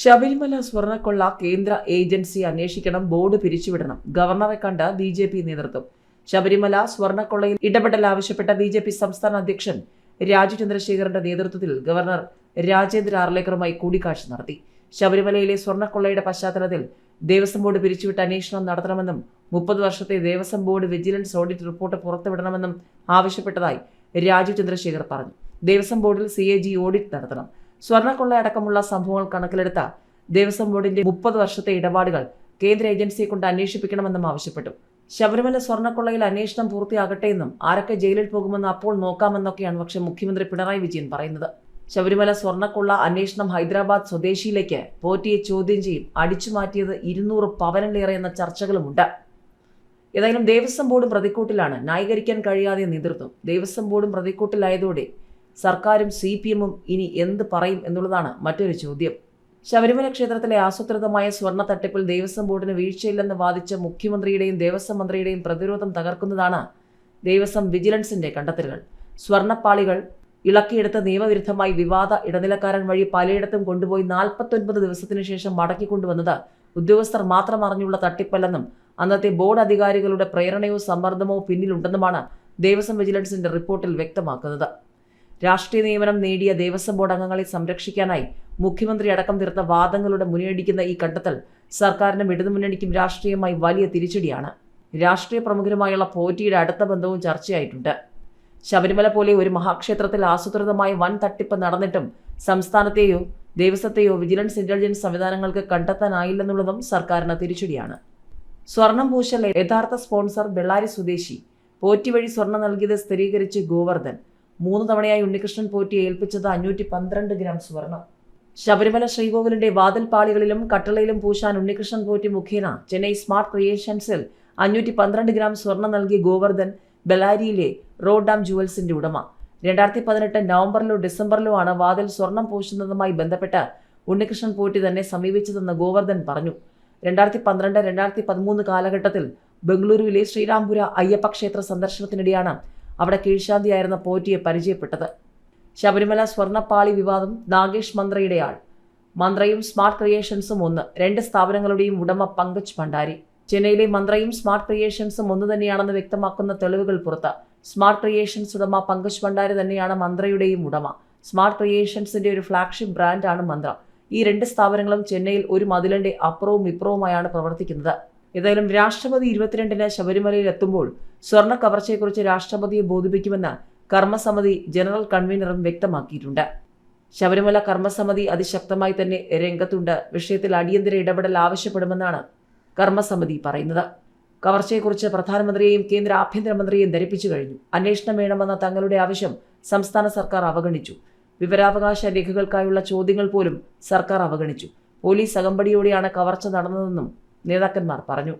ശബരിമല സ്വർണക്കൊള്ള കേന്ദ്ര ഏജൻസി അന്വേഷിക്കണം ബോർഡ് പിരിച്ചുവിടണം. ഗവർണറെ കണ്ട് ബി ജെ പി നേതൃത്വം. ശബരിമല സ്വർണക്കൊള്ളയിൽ ഇടപെടൽ ആവശ്യപ്പെട്ട ബി ജെ പി സംസ്ഥാന അധ്യക്ഷൻ രാജു ചന്ദ്രശേഖരന്റെ നേതൃത്വത്തിൽ ഗവർണർ രാജേന്ദ്ര ആർലേക്കറുമായി കൂടിക്കാഴ്ച നടത്തി. ശബരിമലയിലെ സ്വർണക്കൊള്ളയുടെ പശ്ചാത്തലത്തിൽ ദേവസ്വം ബോർഡ് പിരിച്ചുവിട്ട് അന്വേഷണം നടത്തണമെന്നും മുപ്പത് വർഷത്തെ Devaswom board vigilance audit report പുറത്തുവിടണമെന്നും ആവശ്യപ്പെട്ടതായി രാജു ചന്ദ്രശേഖർ പറഞ്ഞു. ദേവസ്വം ബോർഡിൽ സി എ ജി ഓഡിറ്റ് നടത്തണം. സ്വർണക്കൊള്ള അടക്കമുള്ള സംഭവങ്ങൾ കണക്കിലെടുത്ത ദേവസ്വം ബോർഡിന്റെ മുപ്പത് വർഷത്തെ ഇടപാടുകൾ കേന്ദ്ര ഏജൻസിയെ കൊണ്ട് അന്വേഷിപ്പിക്കണമെന്നും ആവശ്യപ്പെട്ടു. ശബരിമല സ്വർണക്കൊള്ളയിൽ അന്വേഷണം പൂർത്തിയാകട്ടെ എന്നും ആരൊക്കെ ജയിലിൽ പോകുമെന്ന് അപ്പോൾ നോക്കാമെന്നൊക്കെയാണ് പക്ഷെ മുഖ്യമന്ത്രി പിണറായി വിജയൻ പറയുന്നത്. ശബരിമല സ്വർണക്കൊള്ള അന്വേഷണം ഹൈദരാബാദ് സ്വദേശിയിലേക്ക് പോറ്റിയെ ചോദ്യം ചെയ്യും. അടിച്ചു മാറ്റിയത് ഇരുന്നൂറ് പവനിലേറെ എന്ന ചർച്ചകളുമുണ്ട്. ഏതായാലും ദേവസ്വം ബോർഡും പ്രതിക്കൂട്ടിലാണ്. ന്യായീകരിക്കാൻ കഴിയാതെ നേതൃത്വം ദേവസ്വം ബോർഡും പ്രതിക്കൂട്ടിലായതോടെ സർക്കാരും സി പി എമ്മും ഇനി എന്ത് പറയും എന്നുള്ളതാണ് മറ്റൊരു ചോദ്യം. ശബരിമല ക്ഷേത്രത്തിലെ ആസൂത്രിതമായ സ്വർണ തട്ടിപ്പിൽ ദേവസ്വം ബോർഡിന് വീഴ്ചയില്ലെന്ന് വാദിച്ച മുഖ്യമന്ത്രിയുടെയും ദേവസ്വം മന്ത്രിയുടെയും പ്രതിരോധം തകർക്കുന്നതാണ് ദേവസ്വം വിജിലൻസിന്റെ കണ്ടെത്തലുകൾ. സ്വർണപ്പാളികൾ ഇളക്കിയെടുത്ത് നിയമവിരുദ്ധമായി വിവാദ ഇടനിലക്കാരൻ വഴി പലയിടത്തും കൊണ്ടുപോയി നാൽപ്പത്തൊൻപത് ദിവസത്തിനു ശേഷം മടക്കിക്കൊണ്ടുവന്നത് ഉദ്യോഗസ്ഥർ മാത്രം അറിഞ്ഞുള്ള തട്ടിപ്പല്ലെന്നും അന്നത്തെ ബോർഡ് അധികാരികളുടെ പ്രേരണയോ സമ്മർദ്ദമോ പിന്നിലുണ്ടെന്നുമാണ് ദേവസ്വം വിജിലൻസിന്റെ റിപ്പോർട്ടിൽ വ്യക്തമാക്കുന്നത്. രാഷ്ട്രീയ നിയമനം നേടിയ ദേവസ്വം ബോർഡ് അംഗങ്ങളെ സംരക്ഷിക്കാനായി മുഖ്യമന്ത്രി അടക്കം തീർത്ത വാദങ്ങളുടെ മുന്നിടിക്കുന്ന ഈ കണ്ടെത്തൽ സർക്കാരിനും ഇടതുമുന്നണിക്കും രാഷ്ട്രീയമായി വലിയ തിരിച്ചടിയാണ്. രാഷ്ട്രീയ പ്രമുഖരുമായുള്ള പോറ്റിയുടെ അടുത്ത ബന്ധവും ചർച്ചയായിട്ടുണ്ട്. ശബരിമല പോലെ ഒരു മഹാക്ഷേത്രത്തിൽ ആസൂത്രിതമായ വൻ തട്ടിപ്പ് നടന്നിട്ടും സംസ്ഥാനത്തെയോ ദേവസ്വത്തെയോ വിജിലൻസ് ഇന്റലിജൻസ് സംവിധാനങ്ങൾക്ക് കണ്ടെത്താനായില്ലെന്നുള്ളതും സർക്കാരിന് തിരിച്ചടിയാണ്. സ്വർണം പൂശൽ യഥാർത്ഥ സ്പോൺസർ ബെള്ളാരി സ്വദേശി. പോറ്റി വഴി സ്വർണം നൽകിയത് സ്ഥിരീകരിച്ച് ഗോവർദ്ധൻ. മൂന്ന് തവണയായി ഉണ്ണികൃഷ്ണൻ പോറ്റി ഏൽപ്പിച്ചത് അഞ്ഞൂറ്റി പന്ത്രണ്ട് ഗ്രാം സ്വർണം. ശബരിമല ശ്രീകോവിലിന്റെ വാതിൽപ്പാളികളിലും കട്ടളയിലും പൂശാൻ ഉണ്ണികൃഷ്ണൻ പോറ്റി മുഖേന ചെന്നൈ സ്മാർട്ട് ക്രിയേഷൻസിൽ അഞ്ഞൂറ്റി പന്ത്രണ്ട് ഗ്രാം സ്വർണം നൽകിയ ഗോവർദ്ധൻ ബെലാരിയിലെ റോഡ് ഡാം ജുവൽസിന്റെ ഉടമ. രണ്ടായിരത്തി പതിനെട്ട് നവംബറിലോ ഡിസംബറിലോ ആണ് വാതിൽ സ്വർണം പൂശുന്നതുമായി ബന്ധപ്പെട്ട് ഉണ്ണികൃഷ്ണൻ പോറ്റി തന്നെ സമീപിച്ചതെന്ന് ഗോവർദ്ധൻ പറഞ്ഞു. രണ്ടായിരത്തി പന്ത്രണ്ട് രണ്ടായിരത്തി പതിമൂന്ന് കാലഘട്ടത്തിൽ ബംഗളൂരുവിലെ ശ്രീരാംപുര അയ്യപ്പ ക്ഷേത്ര സന്ദർശനത്തിനിടെയാണ് അവിടെ കീഴ്ശാന്തിയായിരുന്ന പോറ്റിയെ പരിചയപ്പെട്ടത്. ശബരിമല സ്വർണപ്പാളി വിവാദം നാഗേഷ് മന്ത്രയുടെ ആൾ. മന്ത്രയും സ്മാർട്ട് ക്രിയേഷൻസും ഒന്ന്. രണ്ട് സ്ഥാപനങ്ങളുടെയും ഉടമ പങ്കജ് ഭണ്ഡാരി. ചെന്നൈയിലെ മന്ത്രയും സ്മാർട്ട് ക്രിയേഷൻസും ഒന്ന് തന്നെയാണെന്ന് വ്യക്തമാക്കുന്ന തെളിവുകൾ പുറത്ത്. സ്മാർട്ട് ക്രിയേഷൻസ് ഉടമ പങ്കജ് ഭണ്ഡാരി തന്നെയാണ് മന്ത്രയുടെയും ഉടമ. സ്മാർട്ട് ക്രിയേഷൻസിന്റെ ഒരു ഫ്ലാഗ്ഷിപ്പ് ബ്രാൻഡാണ് മന്ത്ര. ഈ രണ്ട് സ്ഥാപനങ്ങളും ചെന്നൈയിൽ ഒരു മതിലിന്റെ അപ്പുറവും ഇപ്പുറവുമായാണ് പ്രവർത്തിക്കുന്നത്. ഏതായാലും രാഷ്ട്രപതി ഇരുപത്തിരണ്ടിന് ശബരിമലയിൽ എത്തുമ്പോൾ സ്വർണ കവർച്ചയെക്കുറിച്ച് രാഷ്ട്രപതിയെ ബോധിപ്പിക്കുമെന്ന് കർമ്മസമിതി ജനറൽ കൺവീനറും വ്യക്തമാക്കിയിട്ടുണ്ട്. ശബരിമല കർമ്മസമിതി അതിശക്തമായി തന്നെ രംഗത്തുണ്ട്. വിഷയത്തിൽ അടിയന്തര ഇടപെടൽ ആവശ്യപ്പെടുമെന്നാണ് കർമ്മസമിതി പറയുന്നത്. കവർച്ചയെക്കുറിച്ച് പ്രധാനമന്ത്രിയെയും കേന്ദ്ര ആഭ്യന്തരമന്ത്രിയെയും ധരിപ്പിച്ചു കഴിഞ്ഞു. അന്വേഷണം വേണമെന്ന തങ്ങളുടെ ആവശ്യം സംസ്ഥാന സർക്കാർ അവഗണിച്ചു. വിവരാവകാശ രേഖകൾക്കായുള്ള ചോദ്യങ്ങൾ പോലും സർക്കാർ അവഗണിച്ചു. പോലീസ് അകമ്പടിയോടെയാണ് കവർച്ച നടന്നതെന്നും നേതാക്കന്മാർ പറഞ്ഞു